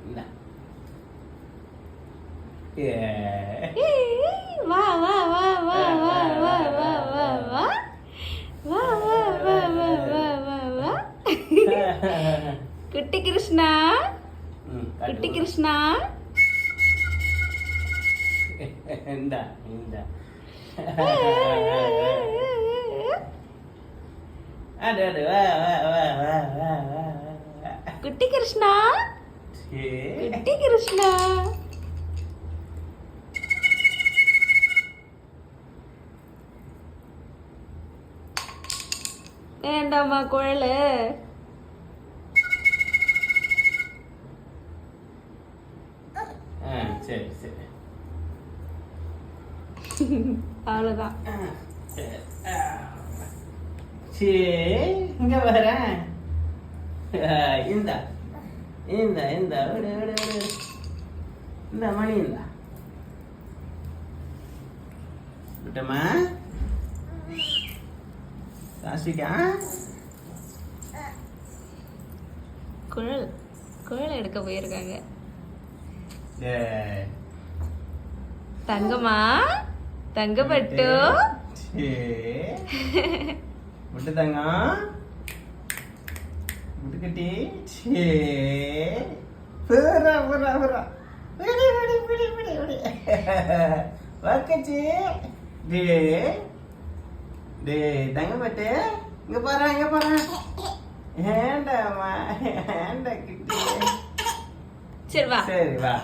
இந்தா. ஏ. வா வா வா வா வா வா வா வா வா வா வா வா வா வா வா வா குட்டி கிருஷ்ணா ம், குட்டி காட்டு. கிருஷ்ணா இந்தா இந்தா அடு அடு வா வா வா வா வா வா வா குட்டி கிருஷ்ணா. குட்டி கிருஷ்ணா. வேண்டாமா குழலு? சரி சரி. அவ்வளோதான் சரி இங்க வரேன் இந்தா இந்தா இந்தா இந்த மணி இந்தா விட்டமா காசிக்கா குழல் குழல் எடுக்க போயிருக்காங்க. தங்கம்மா தங்கப்பட்டு. விட்டு தங்கம். விட்டுக்கிட்டி சே புறா புறா புறா விடு விடு விடு விடு விடு வக்கச்சி டே டே தங்கப்பட்டு இங்க பாரு இங்க பாரு ஏண்டா கிட்டி சரி வா சரி வா.